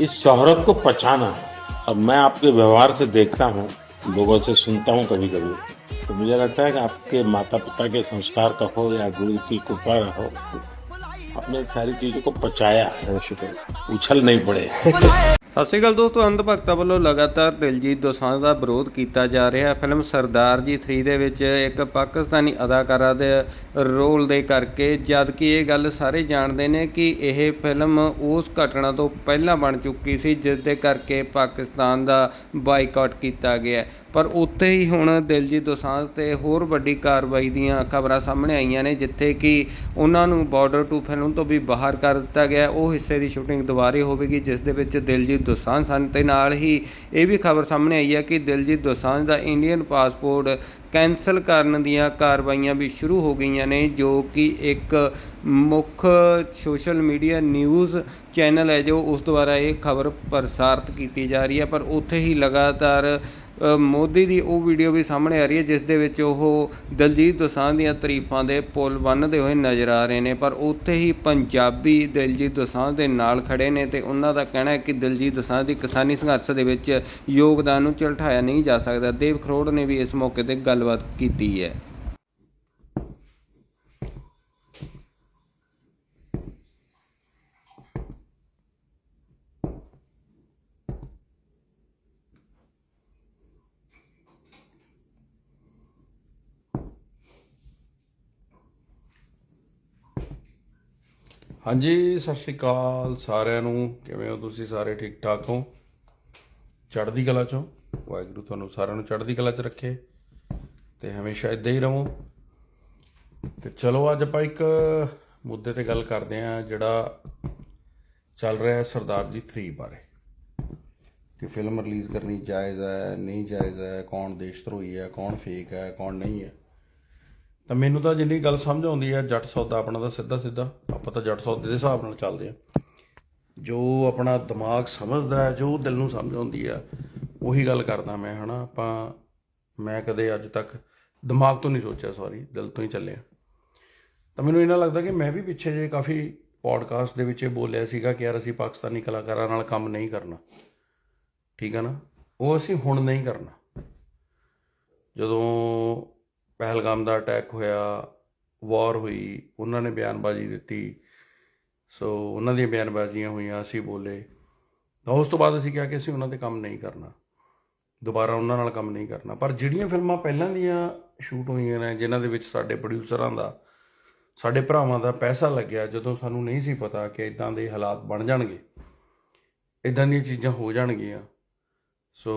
इस शोहरत को पचाना। है अब मैं आपके व्यवहार से देखता हूँ, लोगों से सुनता हूँ कभी कभी तो मुझे लगता है कि आपके माता पिता के संस्कार का हो या गुरु की कृपा का हो आपने सारी चीजों को पचाया है शुक्र उछल नहीं पड़े ਸਤਿ ਸ਼੍ਰੀ ਅਕਾਲ ਦੋਸਤੋ ਅੰਧ ਭਗਤਾਂ ਵੱਲੋਂ ਲਗਾਤਾਰ ਦਿਲਜੀਤ ਦੋਸਾਂਝ ਦਾ ਵਿਰੋਧ ਕੀਤਾ ਜਾ ਰਿਹਾ ਹੈ ਫਿਲਮ ਸਰਦਾਰ ਜੀ 3 ਦੇ ਵਿੱਚ ਇੱਕ ਪਾਕਿਸਤਾਨੀ ਅਦਾਕਾਰਾ ਦੇ ਰੋਲ ਦੇ ਕਰਕੇ ਜਦ ਕਿ ਇਹ ਗੱਲ ਸਾਰੇ ਜਾਣਦੇ ਨੇ ਕਿ ਇਹ ਫਿਲਮ ਉਸ ਘਟਨਾ ਤੋਂ ਪਹਿਲਾਂ ਬਣ ਚੁੱਕੀ ਸੀ ਜਿਸ ਦੇ ਕਰਕੇ ਪਾਕਿਸਤਾਨ ਦਾ ਬਾਈਕਾਟ ਕੀਤਾ ਗਿਆ ਹੈ। ਪਰ ਉੱਥੇ ਹੀ ਹੁਣ ਦਿਲਜੀਤ ਦੋਸਾਂਝ ਤੇ ਹੋਰ ਵੱਡੀ ਕਾਰਵਾਈ ਦੀਆਂ ਖਬਰਾਂ ਸਾਹਮਣੇ ਆਈਆਂ ਨੇ ਜਿੱਥੇ ਕਿ ਉਹਨਾਂ ਨੂੰ ਬਾਰਡਰ ਟੂ ਫਿਲਮ ਤੋਂ ਵੀ ਬਾਹਰ ਕਰ ਦਿੱਤਾ ਗਿਆ ਉਹ ਹਿੱਸੇ ਦੀ ਸ਼ੂਟਿੰਗ ਦੁਬਾਰੇ ਹੋਵੇਗੀ, ਜਿਸ ਦੇ ਵਿੱਚ ਦਿਲਜੀਤ ਦੋਸਾਂਝ ਸਨ ਤੇ ਨਾਲ ਹੀ ਇਹ ਵੀ ਖਬਰ ਸਾਹਮਣੇ ਆਈ ਹੈ ਕਿ ਦਿਲਜੀਤ ਦੋਸਾਂਝ ਦਾ ਇੰਡੀਅਨ ਪਾਸਪੋਰਟ ਕੈਨਸਲ ਕਰਨ ਦੀਆਂ ਕਾਰਵਾਈਆਂ ਵੀ ਸ਼ੁਰੂ ਹੋ ਗਈਆਂ ਨੇ, ਜੋ ਕਿ ਇੱਕ ਮੁੱਖ ਸੋਸ਼ਲ ਮੀਡੀਆ ਨਿਊਜ਼ ਚੈਨਲ ਹੈ, ਜੋ ਉਸ ਦੁਆਰਾ ਇਹ ਖਬਰ ਪ੍ਰਸਾਰਿਤ ਕੀਤੀ ਜਾ ਰਹੀ ਹੈ। ਪਰ ਉੱਥੇ ਹੀ ਲਗਾਤਾਰ ਮੋਦੀ ਦੀ ਉਹ ਵੀਡੀਓ ਵੀ ਸਾਹਮਣੇ ਆ ਰਹੀ ਹੈ, ਜਿਸ ਦੇ ਵਿੱਚ ਉਹ ਦਲਜੀਤ ਦੋਸਾਂਝ ਦੀਆਂ ਤਾਰੀਫਾਂ ਦੇ ਪੁਲ ਬੰਨ੍ਹਦੇ ਹੋਏ ਨਜ਼ਰ ਆ ਰਹੇ ਨੇ, ਪਰ ਉੱਥੇ ਹੀ ਪੰਜਾਬੀ ਦਲਜੀਤ ਦੋਸਾਂਝ ਦੇ ਨਾਲ ਖੜੇ ਨੇ ਤੇ ਉਹਨਾਂ ਦਾ ਕਹਿਣਾ ਹੈ ਕਿ ਦਲਜੀਤ ਦੋਸਾਂਝ ਦੀ ਕਿਸਾਨੀ ਸੰਘਰਸ਼ ਦੇ ਵਿੱਚ ਯੋਗਦਾਨ ਨੂੰ ਝਲਠਾਇਆ ਨਹੀਂ ਜਾ ਸਕਦਾ। ਦੇਵ ਖਰੋੜ ਨੇ ਵੀ ਇਸ ਮੌਕੇ ਤੇ ਗੱਲਬਾਤ ਕੀਤੀ ਹੈ। ਹਾਂਜੀ, ਸਤਿ ਸ਼੍ਰੀ ਅਕਾਲ ਸਾਰਿਆਂ ਨੂੰ। ਕਿਵੇਂ ਹੋ ਤੁਸੀਂ ਸਾਰੇ? ਠੀਕ ਠਾਕ ਹੋ? ਚੜ੍ਹਦੀ ਕਲਾ ਚੋਂ? ਵਾਹਿਗੁਰੂ ਤੁਹਾਨੂੰ ਸਾਰਿਆਂ ਨੂੰ ਚੜ੍ਹਦੀ ਕਲਾ ਚ ਰੱਖੇ ਤੇ ਹਮੇਸ਼ਾ ਇਦਾਂ ਹੀ ਰਹੋ। ਤੇ ਚਲੋ, ਅੱਜ ਆਪਾਂ ਇੱਕ ਮੁੱਦੇ ਤੇ ਗੱਲ ਕਰਦੇ ਆਂ ਜਿਹੜਾ ਚੱਲ ਰਿਹਾ ਹੈ ਸਰਦਾਰ ਜੀ 3 ਬਾਰੇ। ਕਿ ਫਿਲਮ ਰਿਲੀਜ਼ ਕਰਨੀ ਜਾਇਜ਼ ਹੈ, ਨਹੀਂ ਜਾਇਜ਼ ਹੈ, ਕੌਣ ਦੇਸ਼ ਧਰੋਹੀ ਹੈ, ਕੌਣ ਫੇਕ ਹੈ, ਕੌਣ ਨਹੀਂ ਹੈ। ਤਾਂ ਮੈਨੂੰ ਤਾਂ ਜਿੰਨੀ ਗੱਲ ਸਮਝ ਆਉਂਦੀ ਹੈ, ਜੱਟ ਸੌਦਾ ਆਪਣਾ ਤਾਂ ਸਿੱਧਾ ਸਿੱਧਾ, ਆਪਾਂ ਤਾਂ ਜੱਟ ਸੌਦੇ ਦੇ ਹਿਸਾਬ ਨਾਲ ਚੱਲਦੇ ਆ ਜੋ ਆਪਣਾ ਦਿਮਾਗ ਸਮਝਦਾ ਹੈ, ਜੋ ਦਿਲ ਨੂੰ ਸਮਝ ਆਉਂਦੀ ਆ ਉਹੀ ਗੱਲ ਕਰਦਾ ਮੈਂ, ਹਨਾ? ਆਪਾਂ, ਮੈਂ ਕਦੇ ਅੱਜ ਤੱਕ ਦਿਮਾਗ ਤੋਂ ਨਹੀਂ ਸੋਚਿਆ ਸੌਰੀ ਦਿਲ ਤੋਂ ਹੀ ਚੱਲਿਆ। ਤਾਂ ਮੈਨੂੰ ਇਹਨਾਂ ਲੱਗਦਾ ਕਿ ਮੈਂ ਵੀ ਪਿੱਛੇ ਜੇ ਕਾਫੀ ਪੋਡਕਾਸਟ ਦੇ ਵਿੱਚ ਇਹ ਬੋਲਿਆ ਸੀਗਾ ਕਿ ਯਾਰ ਅਸੀਂ ਪਾਕਿਸਤਾਨੀ ਕਲਾਕਾਰਾਂ ਨਾਲ ਕੰਮ ਨਹੀਂ ਕਰਨਾ। ਠੀਕ ਆ ਨਾ? ਉਹ ਅਸੀਂ ਹੁਣ ਨਹੀਂ ਕਰਨਾ। ਜਦੋਂ ਪਹਿਲਗਾਮ ਦਾ ਅਟੈਕ ਹੋਇਆ ਵਾਰ ਹੋਈ, ਉਹਨਾਂ ਨੇ ਬਿਆਨਬਾਜ਼ੀ ਦਿੱਤੀ। ਸੋ ਉਹਨਾਂ ਦੀਆਂ ਬਿਆਨਬਾਜ਼ੀਆਂ ਹੋਈਆਂ, ਅਸੀਂ ਬੋਲੇ। ਤਾਂ ਉਸ ਤੋਂ ਬਾਅਦ ਅਸੀਂ ਕਿਹਾ ਕਿ ਅਸੀਂ ਉਹਨਾਂ ਤੇ ਕੰਮ ਨਹੀਂ ਕਰਨਾ। ਦੁਬਾਰਾ ਉਹਨਾਂ ਨਾਲ ਕੰਮ ਨਹੀਂ ਕਰਨਾ। ਪਰ ਜਿਹੜੀਆਂ ਫਿਲਮਾਂ ਪਹਿਲਾਂ ਦੀਆਂ ਸ਼ੂਟ ਹੋਈਆਂ ਨੇ, ਜਿਨ੍ਹਾਂ ਦੇ ਵਿੱਚ ਸਾਡੇ ਪ੍ਰੋਡਿਊਸਰਾਂ ਦਾ, ਸਾਡੇ ਭਰਾਵਾਂ ਦਾ ਪੈਸਾ ਲੱਗਿਆ, ਜਦੋਂ ਸਾਨੂੰ ਨਹੀਂ ਸੀ ਪਤਾ ਕਿ ਇਦਾਂ ਦੇ ਹਾਲਾਤ ਬਣ ਜਾਣਗੇ। ਇਦਾਂ ਦੀਆਂ ਚੀਜ਼ਾਂ ਹੋ ਜਾਣਗੀਆਂ। ਸੋ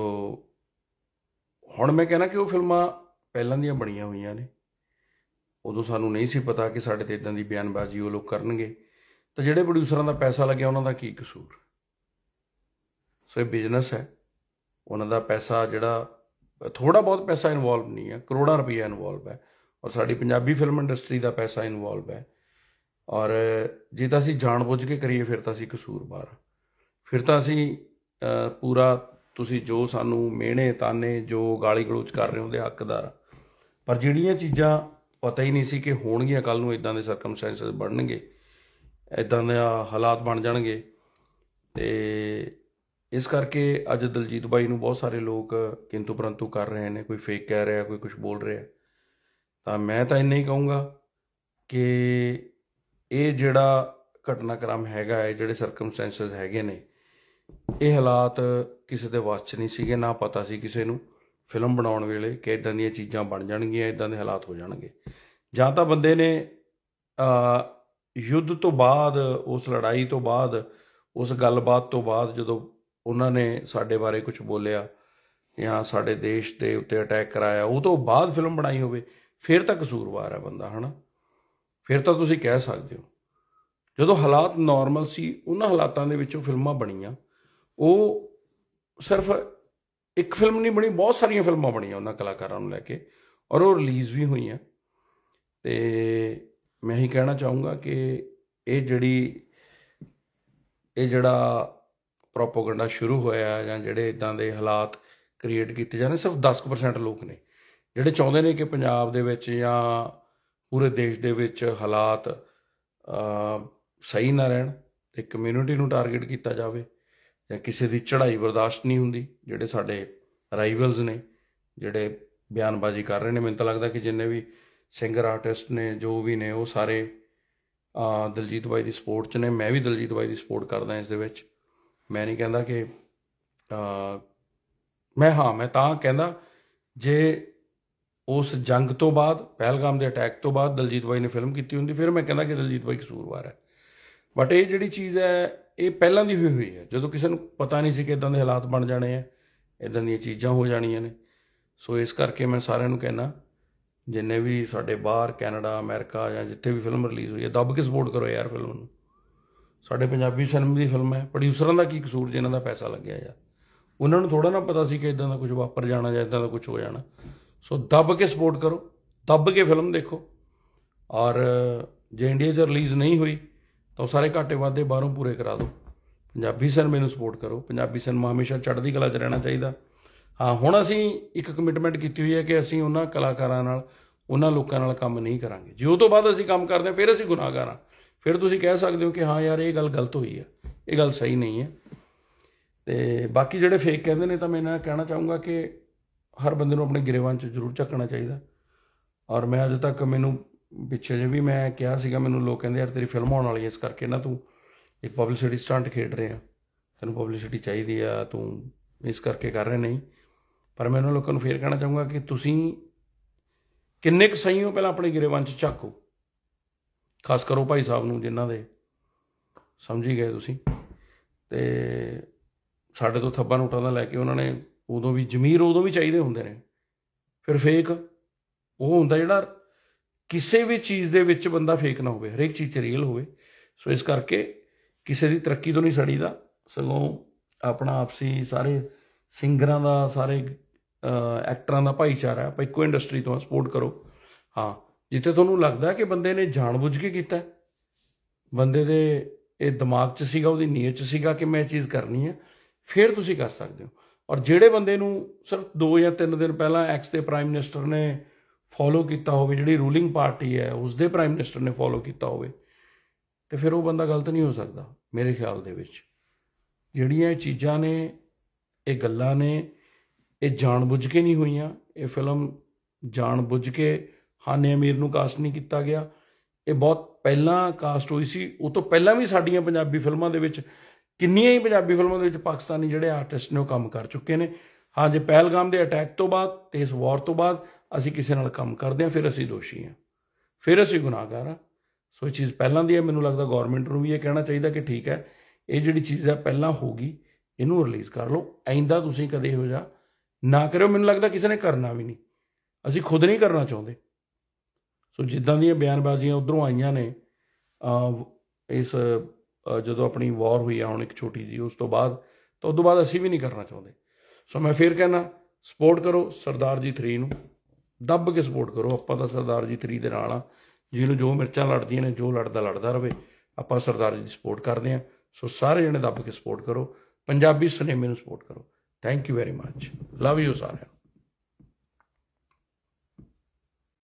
ਹੁਣ ਮੈਂ ਕਹਿਣਾ ਕਿ ਉਹ ਫਿਲਮਾਂ ਪਹਿਲਾਂ ਦੀਆਂ ਬਣੀਆਂ ਹੋਈਆਂ ਨੇ। ਉਦੋਂ ਸਾਨੂੰ ਨਹੀਂ ਸੀ ਪਤਾ ਕਿ ਸਾਡੇ ਤੇ ਇਦਾਂ ਦੀ ਬਿਆਨਬਾਜ਼ੀ ਉਹ ਲੋਕ ਕਰਨਗੇ। ਤਾਂ ਜਿਹੜੇ ਪ੍ਰੋਡਿਊਸਰਾਂ ਦਾ ਪੈਸਾ ਲੱਗਿਆ, ਉਹਨਾਂ ਦਾ ਕੀ ਕਸੂਰ? ਸੋ ਇਹ ਬਿਜ਼ਨਸ ਹੈ। ਉਹਨਾਂ ਦਾ ਪੈਸਾ ਜਿਹੜਾ ਥੋੜਾ ਬਹੁਤ ਪੈਸਾ ਇਨਵੋਲਵ ਨਹੀਂ ਹੈ। ਕਰੋੜਾਂ ਰੁਪਈਆ ਇਨਵੋਲਵ ਹੈ। ਔਰ ਸਾਡੀ ਪੰਜਾਬੀ ਫਿਲਮ ਇੰਡਸਟਰੀ ਦਾ ਪੈਸਾ ਇਨਵੋਲਵ ਹੈ। ਔਰ ਜੇ ਤਾਂ ਅਸੀਂ ਜਾਣਬੁੱਝ ਕੇ ਕਰੀਏ, ਫਿਰ ਤਾਂ ਅਸੀਂ ਕਸੂਰਵਾਰ ਹਾਂ। ਫਿਰ ਤਾਂ ਅਸੀਂ ਪੂਰਾ ਤੁਸੀਂ ਜੋ ਸਾਨੂੰ ਮਿਹਣੇ ਤਾਨੇ ਜੋ ਗਾਲੀ ਗਲੋਚ ਕਰ ਰਹੇ ਹੋ ਉਹਦੇ ਹੱਕਦਾਰ ਪਰ ਜਿਹੜੀਆਂ ਚੀਜ਼ਾਂ ਪਤਾ ਹੀ ਨਹੀਂ ਸੀ ਕਿ ਹੋਣਗੀਆਂ ਕੱਲ ਨੂੰ ਇਦਾਂ ਦੇ ਸਰਕਮਸਟੈਂਸਸ ਬਣਨਗੇ ਇਦਾਂ ਦੇ ਹਾਲਾਤ ਬਣ ਜਾਣਗੇ। ਤੇ ਇਸ ਕਰਕੇ ਅੱਜ ਦਲਜੀਤ ਬਾਈ ਨੂੰ ਬਹੁਤ ਸਾਰੇ ਲੋਕ ਕਿੰਤੂ ਪਰੰਤੂ ਕਰ ਰਹੇ ਨੇ, ਕੋਈ ਫੇਕ ਕਹਿ ਰਿਹਾ, ਕੋਈ ਕੁਝ ਬੋਲ ਰਿਹਾ। ਤਾਂ ਮੈਂ ਤਾਂ ਇੰਨਾ ਹੀ ਕਹੂੰਗਾ ਕਿ ਇਹ ਜਿਹੜਾ ਘਟਨਾਕ੍ਰਮ ਹੈਗਾ ਹੈ, ਜਿਹੜੇ ਸਰਕਮਸਟੈਂਸਸ ਹੈਗੇ ਨੇ, ਇਹ ਹਾਲਾਤ ਕਿਸੇ ਦੇ ਵੱਸ 'ਚ ਨਹੀਂ ਸੀਗੇ, ਨਾ ਪਤਾ ਸੀ ਕਿਸੇ ਨੂੰ। ਫਿਲਮ ਬਣਾਉਣ ਵੇਲੇ ਕਿ ਇਦਾਂ ਦੀਆਂ ਚੀਜ਼ਾਂ ਬਣ ਜਾਣਗੀਆਂ ਇਦਾਂ ਦੇ ਹਾਲਾਤ ਹੋ ਜਾਣਗੇ। ਜਾਂ ਤਾਂ ਬੰਦੇ ਨੇ ਅ ਯੁੱਧ ਤੋਂ ਬਾਅਦ, ਉਸ ਲੜਾਈ ਤੋਂ ਬਾਅਦ, ਉਸ ਗੱਲਬਾਤ ਤੋਂ ਬਾਅਦ ਜਦੋਂ ਉਹਨਾਂ ਨੇ ਸਾਡੇ ਬਾਰੇ ਕੁਝ ਬੋਲਿਆ ਜਾਂ ਸਾਡੇ ਦੇਸ਼ ਦੇ ਉੱਤੇ ਅਟੈਕ ਕਰਾਇਆ, ਉਹ ਤੋਂ ਬਾਅਦ ਫਿਲਮ ਬਣਾਈ ਹੋਵੇ, ਫਿਰ ਤਾਂ ਕਸੂਰਵਾਰ ਹੈ ਬੰਦਾ, ਹਨਾ? ਫਿਰ ਤਾਂ ਤੁਸੀਂ ਕਹਿ ਸਕਦੇ ਹੋ। ਜਦੋਂ ਹਾਲਾਤ ਨਾਰਮਲ ਸੀ, ਉਹਨਾਂ ਹਾਲਾਤਾਂ ਦੇ ਵਿੱਚੋਂ ਫਿਲਮਾਂ ਬਣੀਆਂ, ਉਹ ਸਿਰਫ ਇੱਕ ਫਿਲਮ ਨਹੀਂ ਬਣੀ, ਬਹੁਤ ਸਾਰੀਆਂ ਫਿਲਮਾਂ ਬਣੀਆਂ ਉਹਨਾਂ ਕਲਾਕਾਰਾਂ ਨੂੰ ਲੈ ਕੇ, ਔਰ ਉਹ ਰਿਲੀਜ਼ ਵੀ ਹੋਈਆਂ। ਤੇ ਮੈਂ ਹੀ ਕਹਿਣਾ ਚਾਹੂੰਗਾ ਕਿ ਇਹ ਜਿਹੜੀ, ਇਹ ਜਿਹੜਾ ਪ੍ਰੋਪਗੈਂਡਾ ਸ਼ੁਰੂ ਹੋਇਆ ਜਾਂ ਜਿਹੜੇ ਇਦਾਂ ਦੇ ਹਾਲਾਤ ਕ੍ਰੀਏਟ ਕੀਤੇ ਜਾਂਦੇ ਸਿਰਫ 10% ਲੋਕ ਨੇ, ਜਿਹੜੇ ਚਾਹੁੰਦੇ ਨੇ ਕਿ ਪੰਜਾਬ ਦੇ ਵਿੱਚ ਜਾਂ ਪੂਰੇ ਦੇਸ਼ ਦੇ ਵਿੱਚ ਹਾਲਾਤ ਸਹੀ ਨਾ ਰਹਿਣ, ਤੇ ਕਮਿਊਨਿਟੀ ਨੂੰ ਟਾਰਗੇਟ ਕੀਤਾ ਜਾਵੇ। ਜਾਂ ਕਿਸੇ ਦੀ ਚੜ੍ਹਾਈ ਬਰਦਾਸ਼ਤ ਨਹੀਂ ਹੁੰਦੀ ਜਿਹੜੇ ਸਾਡੇ ਰਾਈਵਲਸ ਨੇ ਜਿਹੜੇ ਬਿਆਨਬਾਜ਼ੀ ਕਰ ਰਹੇ ਨੇ ਮੈਨੂੰ ਤਾਂ ਲੱਗਦਾ ਕਿ ਜਿੰਨੇ ਵੀ ਸਿੰਗਰ ਆਰਟਿਸਟ ਨੇ ਜੋ ਵੀ ਨੇ ਉਹ ਸਾਰੇ ਅਹ, ਦਲਜੀਤ ਬਾਈ ਦੀ ਸਪੋਰਟ 'ਚ ਨੇ ਮੈਂ ਵੀ ਦਲਜੀਤ ਬਾਈ ਦੀ ਸਪੋਰਟ ਕਰਦਾ ਇਸ ਦੇ ਵਿੱਚ। ਮੈਂ ਨਹੀਂ ਕਹਿੰਦਾ ਕਿ ਅਹ, ਮੈਂ ਹਾਂ ਮੈਂ ਤਾਂ ਕਹਿੰਦਾ ਜੇ ਉਸ ਜੰਗ ਤੋਂ ਬਾਅਦ ਪਹਿਲਗਾਮ ਦੇ ਅਟੈਕ ਤੋਂ ਬਾਅਦ ਦਲਜੀਤ ਬਾਈ ਨੇ ਫਿਲਮ ਕੀਤੀ ਹੁੰਦੀ ਫਿਰ ਮੈਂ ਕਹਿੰਦਾ ਕਿ ਦਲਜੀਤ ਬਾਈ ਕਸੂਰਵਾਰ ਹੈ। ਬਟ ਇਹ ਜਿਹੜੀ ਚੀਜ਼ ਹੈ ਇਹ ਪਹਿਲਾਂ ਦੀ ਹੋਈ ਹੋਈ ਹੈ। ਜਦੋਂ ਕਿਸੇ ਨੂੰ ਪਤਾ ਨਹੀਂ ਸੀ ਕਿ ਇਦਾਂ ਦੇ ਹਾਲਾਤ ਬਣ ਜਾਣੇ ਆ, ਇਦਾਂ ਦੀਆਂ ਚੀਜ਼ਾਂ ਹੋ ਜਾਣੀਆਂ ਨੇ। ਸੋ ਇਸ ਕਰਕੇ ਮੈਂ ਸਾਰਿਆਂ ਨੂੰ ਕਹਿਣਾ ਜਿੰਨੇ ਵੀ ਸਾਡੇ ਬਾਹਰ ਕੈਨੇਡਾ, ਅਮਰੀਕਾ ਜਾਂ ਜਿੱਥੇ ਵੀ ਫਿਲਮ ਰਿਲੀਜ਼ ਹੋਈ ਹੈ, ਦੱਬ ਕੇ ਸਪੋਰਟ ਕਰੋ ਯਾਰ ਫਿਲਮ ਨੂੰ। ਸਾਡੇ ਪੰਜਾਬੀ ਸਿਨੇਮਾ ਦੀ ਫਿਲਮ ਹੈ ਪ੍ਰੋਡਿਊਸਰਾਂ ਦਾ ਕੀ ਕਸੂਰ ਜਿਨ੍ਹਾਂ ਦਾ ਪੈਸਾ ਲੱਗਿਆ ਯਾਰ। ਉਹਨਾਂ ਨੂੰ ਥੋੜਾ ਨਾ ਪਤਾ ਸੀ ਕਿ ਇਦਾਂ ਦਾ ਕੁਝ ਵਾਪਰ ਜਾਣਾ ਜਾਂ ਇਦਾਂ ਦਾ ਕੁਝ ਹੋ ਜਾਣਾ। ਸੋ ਦੱਬ ਕੇ ਸਪੋਰਟ ਕਰੋ, ਦੱਬ ਕੇ ਫਿਲਮ ਦੇਖੋ। ਔਰ ਜੇ ਇੰਡੀਆ 'ਚ ਰਿਲੀਜ਼ ਨਹੀਂ ਹੋਈ ਤਾਂ ਉਹ ਸਾਰੇ ਘਾਟੇ ਵਾਧੇ ਬਾਹਰੋਂ ਪੂਰੇ ਕਰਾ ਦਿਓ। ਪੰਜਾਬੀ ਸਿਨੇਮੇ ਨੂੰ ਸਪੋਰਟ ਕਰੋ। ਪੰਜਾਬੀ ਸਿਨੇਮਾ ਹਮੇਸ਼ਾ ਚੜ੍ਹਦੀ ਕਲਾ 'ਚ ਰਹਿਣਾ ਚਾਹੀਦਾ। ਹਾਂ, ਹੁਣ ਅਸੀਂ ਇੱਕ ਕਮਿਟਮੈਂਟ ਕੀਤੀ ਹੋਈ ਹੈ ਕਿ ਅਸੀਂ ਉਹਨਾਂ ਕਲਾਕਾਰਾਂ ਨਾਲ, ਉਹਨਾਂ ਲੋਕਾਂ ਨਾਲ ਕੰਮ ਨਹੀਂ ਕਰਾਂਗੇ। ਜੇ ਉਹ ਤੋਂ ਬਾਅਦ ਅਸੀਂ ਕੰਮ ਕਰਦੇ ਹਾਂ, ਫਿਰ ਅਸੀਂ ਗੁਨਾਹਗਾਰ ਹਾਂ। ਫਿਰ ਤੁਸੀਂ ਕਹਿ ਸਕਦੇ ਹੋ ਕਿ ਹਾਂ ਯਾਰ, ਇਹ ਗੱਲ ਗਲਤ ਹੋਈ ਹੈ। ਇਹ ਗੱਲ ਸਹੀ ਨਹੀਂ ਹੈ। ਤੇ ਬਾਕੀ ਜਿਹੜੇ ਫੇਕ ਕਹਿੰਦੇ ਨੇ, ਤਾਂ ਮੈਂ ਇਹਨਾਂ ਕਹਿਣਾ ਚਾਹੂੰਗਾ ਕਿ ਹਰ ਬੰਦੇ ਨੂੰ ਆਪਣੇ ਗਿਰੇਵਾਨ 'ਚ ਜ਼ਰੂਰ ਝੱਕਣਾ ਚਾਹੀਦਾ। ਔਰ ਮੈਂ ਅਜੇ ਤੱਕ ਮੈਨੂੰ ਪਿੱਛੇ ਜੇ ਵੀ ਮੈਂ ਕਿਹਾ ਸੀਗਾ, ਮੈਨੂੰ ਲੋਕ ਕਹਿੰਦੇ, ਯਾਰ ਤੇਰੀ ਫਿਲਮ ਆਉਣ ਵਾਲੀ ਹੈ, ਇਸ ਕਰਕੇ ਨਾ ਤੂੰ ਇੱਕ ਪਬਲਿਸਿਟੀ ਸਟੰਟ ਖੇਡ ਰਿਹਾ। ਤੈਨੂੰ ਪਬਲਿਸਿਟੀ ਚਾਹੀਦੀ ਆ, ਤੂੰ ਇਸ ਕਰਕੇ ਕਰ ਰਿਹਾ, ਨਹੀਂ। ਪਰ ਮੈਂ ਉਹਨਾਂ ਲੋਕਾਂ ਨੂੰ ਫੇਰ ਕਹਿਣਾ ਚਾਹੂੰਗਾ ਕਿ ਤੁਸੀਂ ਕਿੰਨੇ ਕੁ ਸਹੀ ਹੋ, ਪਹਿਲਾਂ ਆਪਣੇ ਗਿਰੇਵਾਨ 'ਚ ਝਾਕੋ। ਖਾਸ ਕਰੋ ਭਾਈ ਸਾਹਿਬ ਨੂੰ, ਜਿਨ੍ਹਾਂ ਦੇ ਸਮਝੀ ਗਏ ਤੁਸੀਂ। ਤੇ ਸਾਡੇ ਤੋਂ ਥੱਬਾ ਨੋਟਾਂ ਦਾ ਲੈ ਕੇ ਉਹਨਾਂ ਨੇ ਉਦੋਂ ਵੀ, ਜ਼ਮੀਰ ਉਦੋਂ ਵੀ ਚਾਹੀਦੇ ਹੁੰਦੇ ਨੇ। ਫਿਰ ਫੇਕ ਉਹ ਹੁੰਦਾ ਜਿਹੜਾ ਕਿਸੇ ਵੀ ਚੀਜ਼ ਦੇ ਵਿੱਚ ਬੰਦਾ ਫੇਕ ਨਾ ਹੋਵੇ, ਹਰੇਕ ਚੀਜ਼ 'ਚ ਰੀਅਲ ਹੋਵੇ। ਸੋ ਇਸ ਕਰਕੇ ਕਿਸੇ ਦੀ ਤਰੱਕੀ ਤੋਂ ਨਹੀਂ ਸੜੀਦਾ। ਸਗੋਂ ਆਪਣਾ ਆਪਸੀ ਸਾਰੇ ਸਿੰਗਰਾਂ ਦਾ, ਸਾਰੇ ਐਕਟਰਾਂ ਦਾ ਭਾਈਚਾਰਾ ਆਪਾਂ ਇੱਕੋ ਇੰਡਸਟਰੀ ਤੋਂ ਸਪੋਰਟ ਕਰੋ। ਹਾਂ, ਜਿੱਥੇ ਤੁਹਾਨੂੰ ਲੱਗਦਾ ਕਿ ਬੰਦੇ ਨੇ ਜਾਣਬੁੱਝ ਕੇ ਕੀਤਾ ਬੰਦੇ ਦੇ ਇਹ ਦਿਮਾਗ 'ਚ ਸੀਗਾ, ਉਹਦੀ ਨੀਅਤ 'ਚ ਸੀਗਾ ਕਿ ਮੈਂ ਇਹ ਚੀਜ਼ ਕਰਨੀ ਹੈ, ਫਿਰ ਤੁਸੀਂ ਕਰ ਸਕਦੇ ਹੋ। ਔਰ ਜਿਹੜੇ ਬੰਦੇ ਨੂੰ ਸਿਰਫ 2 ਜਾਂ 3 ਦਿਨ ਪਹਿਲਾਂ ਐਕਸ ਦੇ ਪ੍ਰਾਈਮ ਮਿਨਿਸਟਰ ਨੇ ਫੋਲੋ ਕੀਤਾ ਹੋਵੇ, ਜਿਹੜੀ ਰੂਲਿੰਗ ਪਾਰਟੀ ਹੈ ਉਸ ਦੇ ਪ੍ਰਾਈਮ ਮਿਨਿਸਟਰ ਨੇ ਫੋਲੋ ਕੀਤਾ ਹੋਵੇ, ਤੇ ਫਿਰ ਉਹ ਬੰਦਾ ਗਲਤ ਨਹੀਂ ਹੋ ਸਕਦਾ, ਮੇਰੇ ਖਿਆਲ ਦੇ ਵਿੱਚ। ਜਿਹੜੀਆਂ ਇਹ ਚੀਜ਼ਾਂ ਨੇ, ਇਹ ਗੱਲਾਂ ਨੇ, ਇਹ ਜਾਣਬੁੱਝ ਕੇ ਨਹੀਂ ਹੋਈਆਂ, ਇਹ ਫਿਲਮ ਜਾਣਬੁੱਝ ਕੇ ਹਾਨੇ ਅਮੀਰ ਨੂੰ ਕਾਸਟ ਨਹੀਂ ਕੀਤਾ ਗਿਆ। ਇਹ ਬਹੁਤ ਪਹਿਲਾਂ ਕਾਸਟ ਹੋਈ ਸੀ, ਉਹ ਤੋਂ ਪਹਿਲਾਂ ਵੀ ਸਾਡੀਆਂ ਪੰਜਾਬੀ ਫਿਲਮਾਂ ਦੇ ਵਿੱਚ, ਕਿੰਨੀਆਂ ਹੀ ਪੰਜਾਬੀ ਫਿਲਮਾਂ ਦੇ ਵਿੱਚ ਪਾਕਿਸਤਾਨੀ ਜਿਹੜੇ ਆਰਟਿਸਟ ਨੇ ਉਹ ਕੰਮ ਕਰ ਚੁੱਕੇ ਨੇ। ਹਾਂ, ਜੇ ਪਹਿਲਗਾਮ ਦੇ ਅਟੈਕ ਤੋਂ ਬਾਅਦ, ਤੇ ਇਸ ਵਾਰ ਤੋਂ ਬਾਅਦ ਅਸੀਂ ਕਿਸੇ ਨਾਲ ਕੰਮ ਕਰਦੇ ਹਾਂ, ਫਿਰ ਅਸੀਂ ਦੋਸ਼ੀ ਹਾਂ। ਫਿਰ ਅਸੀਂ ਗੁਨਾਹਗਾਰ ਹਾਂ। ਸੋ ਇਹ ਚੀਜ਼ ਪਹਿਲਾਂ ਦੀ ਹੈ, ਮੈਨੂੰ ਲੱਗਦਾ ਗਵਰਨਮੈਂਟ ਨੂੰ ਵੀ ਇਹ ਕਹਿਣਾ ਚਾਹੀਦਾ ਕਿ ਠੀਕ ਹੈ, ਇਹ ਜਿਹੜੀ ਚੀਜ਼ ਹੈ ਪਹਿਲਾਂ ਹੋਗੀ ਇਹਨੂੰ ਰਿਲੀਜ਼ ਕਰ ਲਓ। ਐਂਦਾ ਤੁਸੀਂ ਕਦੇ ਇਹੋ ਜਿਹਾ ਨਾ ਕਰਿਓ, ਮੈਨੂੰ ਲੱਗਦਾ ਕਿਸੇ ਨੇ ਕਰਨਾ ਵੀ ਨਹੀਂ। ਅਸੀਂ ਖੁਦ ਨਹੀਂ ਕਰਨਾ ਚਾਹੁੰਦੇ। ਸੋ ਜਿੱਦਾਂ ਦੀਆਂ ਬਿਆਨਬਾਜ਼ੀਆਂ ਉਧਰੋਂ ਆਈਆਂ ਨੇ ਇਸ ਜਦੋਂ ਆਪਣੀ ਵਾਰ ਹੋਈ ਆ, ਹੁਣ ਇੱਕ ਛੋਟੀ ਜੀ ਉਸ ਤੋਂ ਬਾਅਦ, ਤਾਂ ਉਸ ਤੋਂ ਬਾਅਦ ਅਸੀਂ ਵੀ ਨਹੀਂ ਕਰਨਾ ਚਾਹੁੰਦੇ। ਸੋ ਮੈਂ ਫੇਰ ਕਹਿਣਾ ਸਪੋਰਟ ਕਰੋ ਸਰਦਾਰ ਜੀ 3 ਨੂੰ। ਦੱਬ ਕੇ ਸਪੋਰਟ ਕਰੋ। ਆਪਾਂ ਤਾਂ ਸਰਦਾਰ ਜੀ 3 ਦੇ ਨਾਲ ਆ। ਜਿਹਨੂੰ ਜੋ ਮਿਰਚਾਂ ਲੜਦੀਆਂ ਨੇ, ਜੋ ਲੜਦਾ ਲੜਦਾ ਰਵੇ, ਆਪਾਂ ਸਰਦਾਰ ਜੀ ਦੀ ਸਪੋਰਟ ਕਰਦੇ ਆ ਸੋ ਸਾਰੇ ਜਣੇ ਦੱਬ ਕੇ ਸਪੋਰਟ ਕਰੋ। ਪੰਜਾਬੀ ਸਿਨੇਮੇ ਨੂੰ ਸਪੋਰਟ ਕਰੋ। Thank you very much love you ਸਾਰਿਆਂ ਨੂੰ।